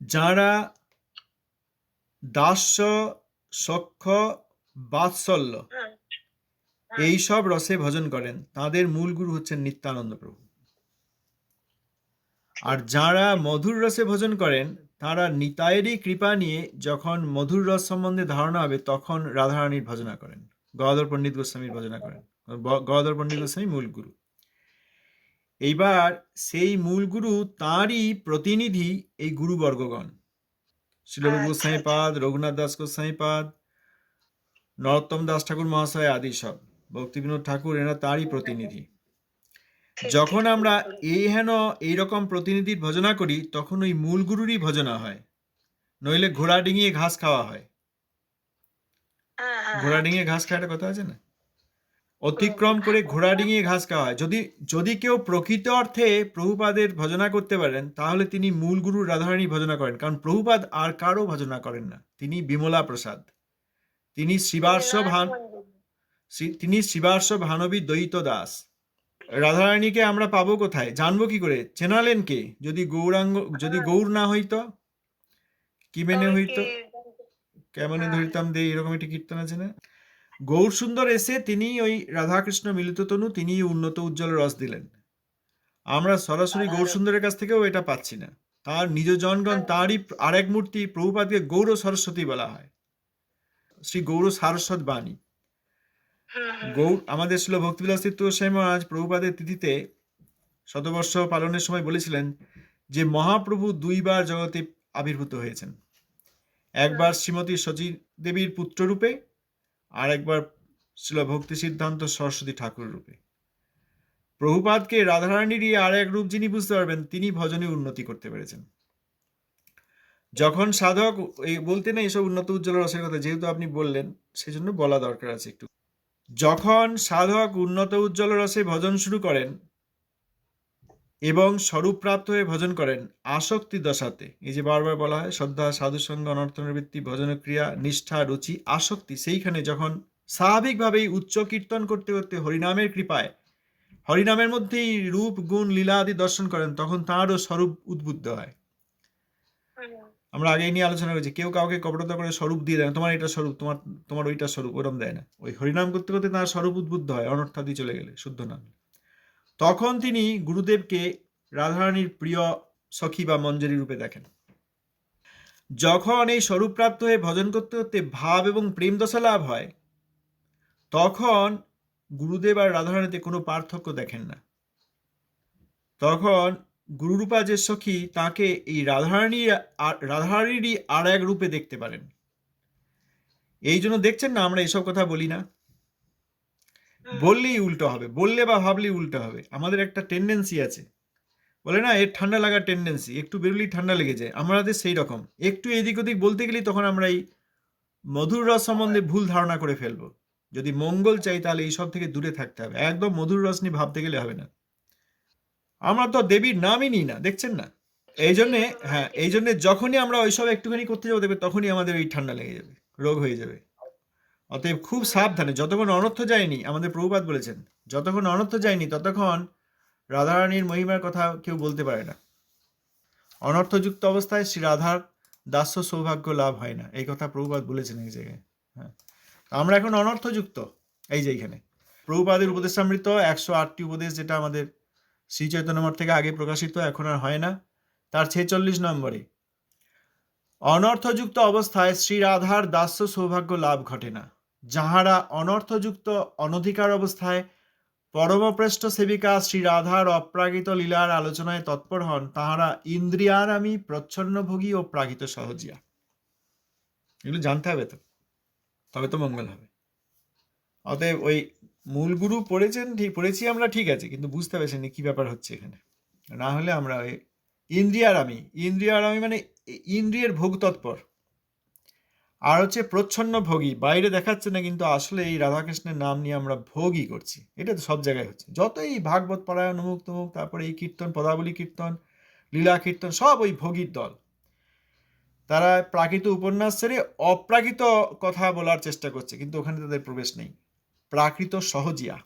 যাঁরা দাস্য সখ্য বাৎসল্য হুম, এই সব রসে ভজন করেন তাদের মূল গুরু হচ্ছেন নিত্যানন্দ প্রভু। আর যাঁরা মধুর রসে ভজন করেন তারা নিতায়েরই কৃপা নিয়ে যখন মধুর রস সম্বন্ধে ধারণা হবে তখন রাধারানীর ভজনা করেন। গদাধর পণ্ডিত গোস্বামীর ভজনা করেন। গদাধর পণ্ডিত গোস্বামী মূল গুরু। এইবার সেই মূল গুরু তাঁরই প্রতিনিধি এই গুরুবর্গগণ। শিলরূপ আচ্ছা, গোস্বামী আচ্ছা। রঘুনাথ দাস গোস্বামী পাদ নরোত্তম দাস ঠাকুর মহাশয় আদি সব। ভক্তি বিনোদ ঠাকুর এরা তাঁরই প্রতিনিধি। যখন আমরা এই হেন এইরকম প্রতিনিধির ভজনা করি তখন ওই মূল গুরুরই ভজনা হয়। নইলে ঘোড়া ডিঙিয়ে ঘাস খাওয়া হয়। ঘোড়া ডিঙিয়ে ঘাস খাওয়া একটা কথা আছে না? অতিক্রম করে ঘোড়া ডিঙিয়ে ঘাস খাওয়া হয়। যদি যদি কেউ প্রকৃত অর্থে প্রভুপাদের ভজনা করতে পারেন তাহলে তিনি মূল গুরু রাধারানী ভজনা করেন কারণ প্রভুপাদ আর কারও ভজনা করেন না। তিনি বিমলা প্রসাদ। তিনি শিবার্ষ ভান তিনি শিবার্ষ ভানবী দ্বৈত দাস। রাধারানীকে আমরা পাবো কোথায়? জানব কি করে? চেনালেন কে? যদি গৌরাঙ্গ যদি গৌর না হইতো কি মেনে হইতো? কেমনে হ্যাঁ। ধরিতাম দে? এরকম একটি কীর্তন আছে না? গৌর সুন্দর এসে তিনি ওই রাধাকৃষ্ণ মিলিত তনু তিনি উন্নত উজ্জ্বল রস দিলেন। আমরা সরাসরি গৌর সুন্দরের কাছ থেকেও এটা পাচ্ছি না। তার নিজ জনগণ তারই আরেক মূর্তি প্রভুপাদকে গৌর সরস্বতী বলা হয়। শ্রী গৌর সারস্বত বাণী। হুম, গৌর আমাদের ছিল ভক্তিবিলাস তীর্থ গোস্বামী মহারাজ প্রভুপাদের তিথিতে শতবর্ষ পালনের সময় বলেছিলেন যে মহাপ্রভু দুইবার জগতে আবির্ভূত হয়েছেন। একবার শ্রীমতী শচী দেবীর পুত্ররূপে আর একবার ছিল ভক্তি সিদ্ধান্ত সরস্বতী ঠাকুর রূপে। প্রভুপাদকে রাধারানীরই আর এক রূপ যিনি বুঝতে পারবেন, তিনি ভজনে উন্নতি করতে পেরেছেন। যখন সাধক এই বলতে না এসব উন্নত উজ্জ্বল রসের কথা, যেহেতু আপনি বললেন, সেজন্য বলা দরকার আছে একটু। যখন সাধক উন্নত উজ্জ্বল রসে ভজন শুরু করেন এবং স্বরূপপ্রাপ্ত হয়ে ভজন করেন। আসক্তি দশাতে। এই যে বারবার বলা হয়, শ্রদ্ধা, সাধুসঙ্গ, অনর্থনবৃত্তি ভজন ক্রিয়া নিষ্ঠা, রুচি, আসক্তি, সেইখানে যখন স্বাভাবিকভাবেই উচ্চ কীর্তন করতে করতে হরিনামের কৃপায়, হরিনামের মধ্যেই রূপ, গুণ, লীলা আদি দর্শন করেন, তখন তাঁরও স্বরূপ উদ্বুদ্ধ হয়। আমরা আগেই নিয়ে আলোচনা করেছি, কেউ কাউকে কপটতা করে স্বরূপ দিয়ে দেয় তোমার এটা স্বরূপ, তোমার তোমার ওইটা স্বরূপ, ওরম দেয় না। ওই হরিনাম করতে করতে তার স্বরূপ উদ্বুদ্ধ হয় অনর্থাদি চলে গেলে, শুদ্ধ নাম। তখন তিনি গুরুদেবকে রাধারানীর প্রিয় সখী বা মঞ্জরি রূপে দেখেন। যখন এই স্বরূপপ্রাপ্ত হয়ে ভজন করতে করতে ভাব এবং প্রেম দশা লাভ হয়, তখন গুরুদেব আর রাধারানীতে কোনো পার্থক্য দেখেন না। তখন গুরুরূপা যে সখী, তাকে এই রাধারানী রাধারানীরই আর এক রূপে দেখতে পারেন। এই জন্য দেখছেন না আমরা এসব কথা বলি না। বললেই উল্টো হবে, বললে বা ভাবলেই উল্টো হবে। আমাদের একটা টেন্ডেন্সি আছে। বলে না, এর ঠান্ডা লাগার টেন্ডেন্সি একটু বেরোলেই ঠান্ডা লেগে যায়। আমাদের সেই রকম। একটু এদিক ওদিক বলতে গেলেই তখন আমরা এই মধুর রস সম্বন্ধে ভুল ধারণা করে ফেলব। যদি মঙ্গল চাই তাহলে এইসব থেকে দূরে থাকতে হবে। একদম মধুর রস নিয়ে ভাবতে গেলে হবে না। আমরা তো দেবীর নামই নিই না, দেখছেন না? এই জন্যে হ্যাঁ এই জন্যে যখনই আমরা ওইসব একটুখানি করতে যাব দেখবে তখনই আমাদের এই ঠান্ডা লেগে যাবে, রোগ হয়ে যাবে। অতএব খুব সাবধানে, যতক্ষণ অনর্থ যায়নি, আমাদের প্রভুপাত বলেছেন, যতক্ষণ অনর্থ যায়নি, ততক্ষণ রাধারানীর মহিমার কথা কেউ বলতে পারে না। অনর্থযুক্ত অবস্থায় শ্রী রাধার দাস্য সৌভাগ্য লাভ হয় না। এই কথা প্রভুপাত বলেছেন এই জায়গায়। হ্যাঁ। আমরা এখন অনর্থযুক্ত এই যে এইখানে প্রভুপাদের উপদেশামৃত, একশো আটটি উপদেশ যেটা আমাদের শ্রী চৈতন্যমঠ থেকে আগে প্রকাশিত, এখন আর হয় না। তার ছেচল্লিশ নম্বরে, অনর্থযুক্ত অবস্থায় শ্রী রাধার দাস্য সৌভাগ্য লাভ ঘটে না। যাহারা অনর্থযুক্ত অনধিকার অবস্থায় পরমপ্রেষ্ঠ সেবিকা শ্রী রাধার অপ্রাকৃত লীলার আলোচনায় তৎপর হন, তাহারা ইন্দ্রিয়ারামী প্রচ্ছন্নভোগী ও প্রাগিত সহজিয়া। এগুলো জানতে হবে তো। তবে তো মঙ্গল হবে। অতএব ওই মূল গুরু পড়েছেন ঠিক, পড়েছি আমরা ঠিক আছে, কিন্তু বুঝতে পারছেন কি ব্যাপার হচ্ছে এখানে। না হলে আমরা ওই ইন্দ্রিয়ারামী ইন্দ্রিয়ারামী মানে ইন্দ্রিয়ের ভোগ তৎপর। আর হচ্ছে প্রচ্ছন্ন ভোগী, বাইরে দেখাচ্ছে না কিন্তু আসলে এই রাধাকৃষ্ণের নাম নিয়ে আমরা ভোগই করছি। এটা তো সব জায়গায় হচ্ছে। যতই ভাগবত পারায়ণ, অমুক তমুক, তারপরে এই কীর্তন, পদাবলী কীর্তন, লীলা কীর্তন, সব ওই ভোগীর দল। তারা প্রাকৃত উপন্যাস ছেড়ে অপ্রাকৃত কথা বলার চেষ্টা করছে, কিন্তু ওখানে তাদের প্রবেশ নেই। প্রাকৃত সহজিয়া।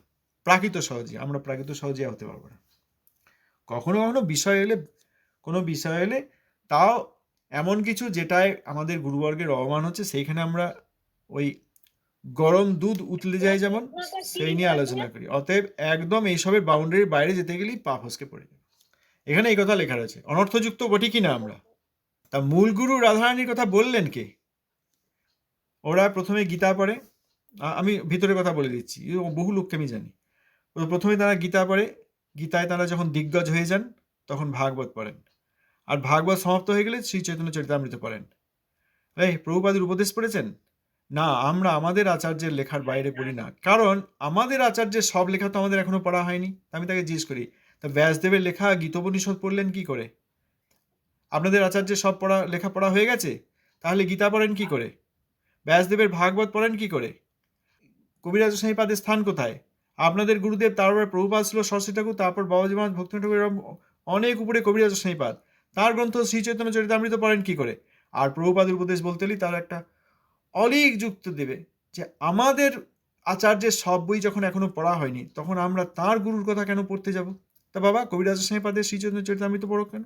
প্রাকৃত সহজিয়া। আমরা প্রাকৃত সহজিয়া হতে পারব না। কখনো কখনো বিষয় এলে, কোনো বিষয় এলে তাও এমন কিছু যেটায় আমাদের গুরুবর্গের অবমান হচ্ছে, সেইখানে আমরা ওই গরম দুধ উতলে যায় যেমন, সেই নিয়ে আলোচনা করি। অতএব একদম এইসবের বাউন্ডারির বাইরে যেতে গেলেই পা ফসকে পড়ে যাবে। এখানে এই কথা লেখা রয়েছে, অনর্থযুক্ত বটি কিনা আমরা? তা মূল গুরু রাধারানীর কথা বললেন কে? ওরা প্রথমে গীতা পড়ে। আমি ভিতরের কথা বলে দিচ্ছি বহু লোককে আমি জানি। প্রথমে তারা গীতা পড়ে, গীতায় তারা যখন দিগ্গজ হয়ে যান, তখন ভাগবত পড়েন। আর ভাগবত সমাপ্ত হয়ে গেলে শ্রী চৈতন্য চরিতামৃত পড়েন। এই, প্রভুপাদের উপদেশ পড়েছেন? না, আমরা আমাদের আচার্যের লেখার বাইরে পড়ি না। কারণ আমাদের আচার্যের সব লেখা তো আমাদের এখনও পড়া হয়নি। আমি তাকে জিজ্ঞেস করি, তা ব্যাসদেবের লেখা, গীতোপনিষদ পড়লেন কি করে? আপনাদের আচার্যের সব পড়া, লেখা পড়া হয়ে গেছে? তাহলে গীতা পড়েন কি করে? ব্যাসদেবের ভাগবত পড়েন কি করে? কবিরাজ সাহিপাদের স্থান কোথায়? আপনাদের গুরুদেব তারপরে প্রভুপাদ ছিল সরস্বতী ঠাকুর, তারপর বাবাজি মহারাজ ভক্তি ঠাকুর অনেক উপরে কবিরাজ সাহিপাদ তার গ্রন্থ শ্রী চৈতন্য চরিতামৃত পড়েন কি করে? আর প্রভুপাদের উপদেশ বলতে তার একটা অলিক যুক্ত দেবে যে আমাদের আচার্যের সব বই যখন এখনও পড়া হয়নি, তখন আমরা তার গুরুর কথা কেন পড়তে যাব? তা বাবা, কবিরাজ সাহেবাদের শ্রীচন্দ্র চরিতামৃত পড়ো কেন?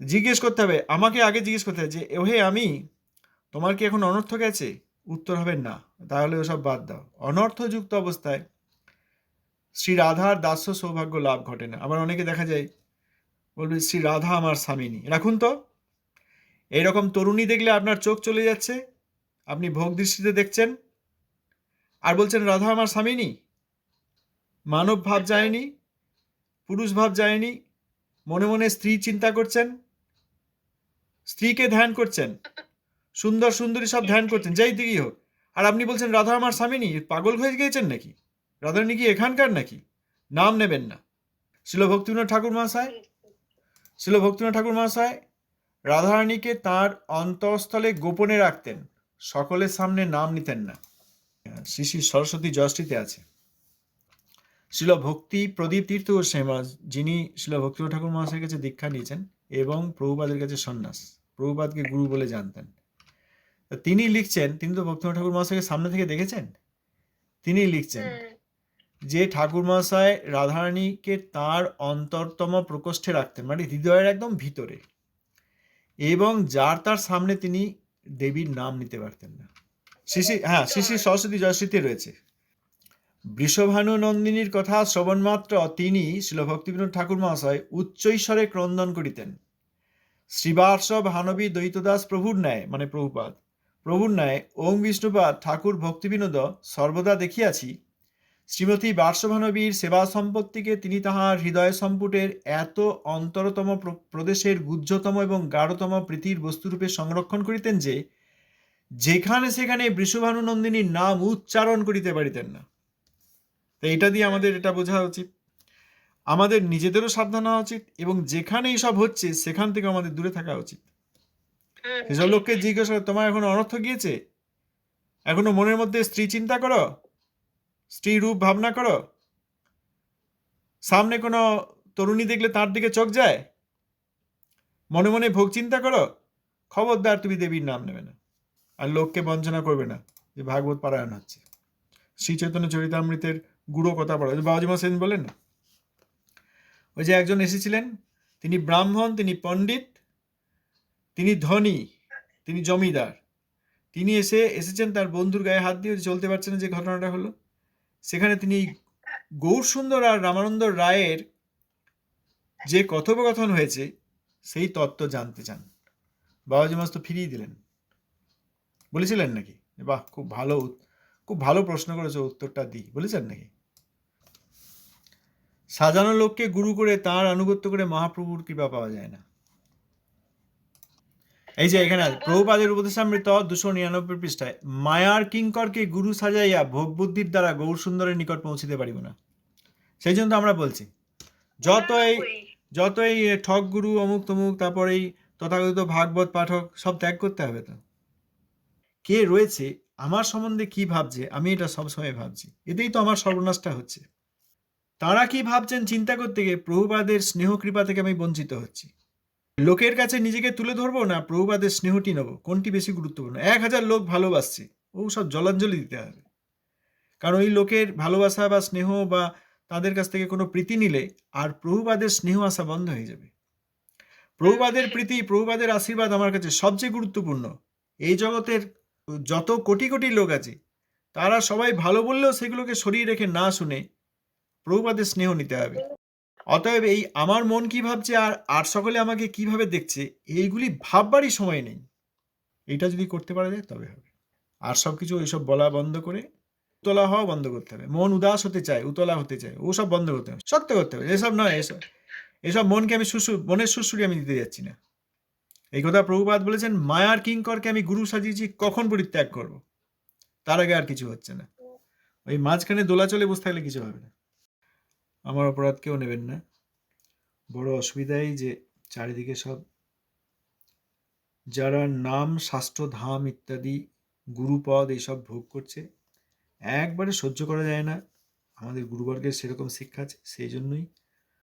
জিজ্ঞেস করতে হবে, আমাকে আগে জিজ্ঞেস করতে হবে যে, ওহে আমি, তোমার কি এখন অনর্থ গেছে? উত্তর হবে না, তাহলে ওসব বাদ দাও। অনর্থযুক্ত অবস্থায় শ্রী রাধার দাস্য সৌভাগ্য লাভ ঘটে না। আবার অনেকে দেখা যায় বলবে, শ্রী রাধা আমার স্বামিনী। রাখুন তো। এইরকম তরুণী দেখলে আপনার চোখ চলে যাচ্ছে। আপনি ভোগ দৃষ্টিতে দেখছেন। আর বলছেন, রাধা আমার স্বামিনী? মানব ভাব যায়নি, পুরুষ ভাব যায়নি, মনে মনে স্ত্রী চিন্তা করছেন, স্ত্রীকে ধ্যান করছেন, সুন্দর সুন্দরী সব ধ্যান করছেন, যাই দিকেই হোক। আর আপনি বলছেন, রাধা আমার স্বামিনী, পাগল হয়ে গিয়েছেন নাকি? রাধারানী কি এখানকার নাকি? নাম নেবেন না। শিল ঠাকুর মহাশয়। শিল ভক্তিনাথ ঠাকুর মহাশয়। রাধারানীকে তার অন্তঃস্থলে গোপনে রাখতেন, সকলের সামনে নাম নিতেন না। শ্রী শ্রী সরস্বতী জয়শ্রীতে আছে। শিল ভক্তি প্রদীপ তীর্থ গোস্বামী যিনি শিল ভক্তিনাথ ঠাকুর মহাশয়ের কাছে দীক্ষা নিয়েছেন এবং প্রভুপাদের কাছে সন্ন্যাস, প্রভুপাদকে গুরু বলে জানতেন। তিনি লিখছেন, তিনি তো ভক্তিনাথ ঠাকুর মহাশয়কে সামনে থেকে দেখেছেন? তিনি লিখছেন যে ঠাকুর মহাশয় রাধারানীকে তার অন্তরতম প্রকোষ্ঠে রাখতেন মানে হৃদয়ের একদম ভিতরে, এবং যার তার সামনে তিনি দেবীর নাম নিতে পারতেন না। শিশি হ্যাঁ শিশি সরস্বতী জয়শ্রীতে রয়েছে। বৃষভানু নন্দিনীর কথা শ্রবণমাত্র তিনি শিল ভক্তিবিনোদ ঠাকুর মহাশয় উচ্চৈস্বরে ক্রন্দন করিতেন। শ্রীবার্ষ ভানবী দ্বৈতদাস প্রভুর ন্যায় মানে প্রভুপাদ, প্রভুর ন্যায় ওম বিষ্ণুপাদ ঠাকুর ভক্তিবিনোদ সর্বদা দেখিয়াছি শ্রীমতী বার্ষভানবীর সেবা সম্পত্তিকে তিনি তাহার হৃদয় সম্পুটের এত অন্তরতম প্র- প্রদেশের গুহ্যতম এবং গাঢ়তম প্রীতির বস্তুরূপে সংরক্ষণ করিতেন যে যেখানে সেখানে বৃষভানু নন্দিনীর নাম উচ্চারণ করিতে পারিতেন না। তো এটা দিয়ে আমাদের এটা বোঝা উচিত। আমাদের নিজেদেরও সাবধান হওয়া উচিত এবং যেখানে এইসব হচ্ছে সেখান থেকে আমাদের দূরে থাকা উচিত। সেসব লোককে জিজ্ঞাসা করো, তোমার এখন অনর্থ গিয়েছে? এখনও মনের মধ্যে স্ত্রী চিন্তা করো? স্ত্রী রূপ ভাবনা করো। সামনে কোনো তরুণী দেখলে তার দিকে চোখ যায়। মনে মনে ভোগ চিন্তা করো। খবরদার তুমি দেবীর নাম নেবে না। আর লোককে বঞ্চনা করবে না, যে ভাগবত পারায়ণ হচ্ছে। শ্রী চৈতন্য চরিতামৃতের গুঁড়ো কথা বলা বাবাজিমা সেন বলেন না? ওই যে একজন এসেছিলেন, তিনি ব্রাহ্মণ, তিনি পণ্ডিত, তিনি ধনী, তিনি জমিদার। তিনি এসে এসেছেন, তার বন্ধুর গায়ে হাত দিয়ে চলতে পারছেন না যে ঘটনাটা হলো। সেখানে তিনি গৌর সুন্দর আর রামানন্দ রায়ের যে কথোপকথন হয়েছে, সেই তত্ত্ব জানতে চান। বাবাজি মাস তো ফিরিয়ে দিলেন। বলেছিলেন নাকি? বাহ, খুব ভালো খুব ভালো প্রশ্ন করেছে উত্তরটা দিই। বলেছেন নাকি? সাজানো লোককে গুরু করে তার আনুগত্য করে মহাপ্রভুর কৃপা পাওয়া যায় না। এই যে এখানে প্রভুপাদের উপদেশামৃত দুশো নিরানব্বই পৃষ্ঠায়, মায়ার কিঙ্করকে গুরু সাজাইয়া ভোগ বুদ্ধির দ্বারা গৌর সুন্দরের নিকট পৌঁছিতে পারিব না। সেই জন্য তো আমরা বলছি যত এই যত এই ঠক গুরু, অমুক তমুক, তারপর এই তথাকথিত ভাগবত পাঠক, সব ত্যাগ করতে হবে তো। কে রয়েছে, আমার সম্বন্ধে কি ভাবছে, আমি এটা সবসময় ভাবছি। এতেই তো আমার সর্বনাশটা হচ্ছে। তারা কি ভাবছেন, চিন্তা করতে গিয়ে প্রভুপাদের স্নেহ কৃপা থেকে আমি বঞ্চিত হচ্ছি। লোকের কাছে নিজেকে তুলে ধরবো না প্রভুপাদের স্নেহটি নেব? কোনটি বেশি গুরুত্বপূর্ণ? এক হাজার লোক ভালোবাসছে। ও সব জলাঞ্জলি দিতে হবে। কারণ ওই লোকের ভালোবাসা বা স্নেহ বা তাদের কাছ থেকে কোনো প্রীতি নিলে আর প্রভুপাদের স্নেহ আসা বন্ধ হয়ে যাবে। প্রভুবাদের প্রীতি প্রভুবাদের আশীর্বাদ আমার কাছে সবচেয়ে গুরুত্বপূর্ণ। এই জগতের যত কোটি কোটি লোক আছে, তারা সবাই ভালো বললেও সেগুলোকে সরিয়ে রেখে না শুনে প্রভুবাদের স্নেহ নিতে হবে। অতএব এই আমার মন কি ভাবছে আর আর সকলে আমাকে কীভাবে দেখছে, এইগুলি ভাববারই সময় নেই। এইটা যদি করতে পারা যায়, তবে হবে। আর সব কিছু ওইসব বলা বন্ধ করে উতলা হওয়া বন্ধ করতে হবে। মন উদাস হতে চায়, উতলা হতে চায়, ওসব বন্ধ করতে হবে। সত্য করতে হবে, এসব নয়, এসব এসব মনকে আমি শুশু, মনের সুশুরি আমি দিতে যাচ্ছি না। এই কথা প্রভুপাত বলেছেন, মায়ার কিঙ্করকে আমি গুরু সাজিয়েছি, কখন পরিত্যাগ করব? তার আগে আর কিছু হচ্ছে না। ওই মাঝখানে দোলাচলে বসে থাকলে কিছু হবে না। আমার অপরাধ কেউ নেবেন না। বড় অসুবিধাই যে চারিদিকে সব। যারা নাম শাস্ত্র ধাম ইত্যাদি, গুরুপদ এইসব ভোগ করছে, একবারে সহ্য করা যায় না। আমাদের গুরুবর্গের সেরকম শিক্ষা আছে, সেই জন্যই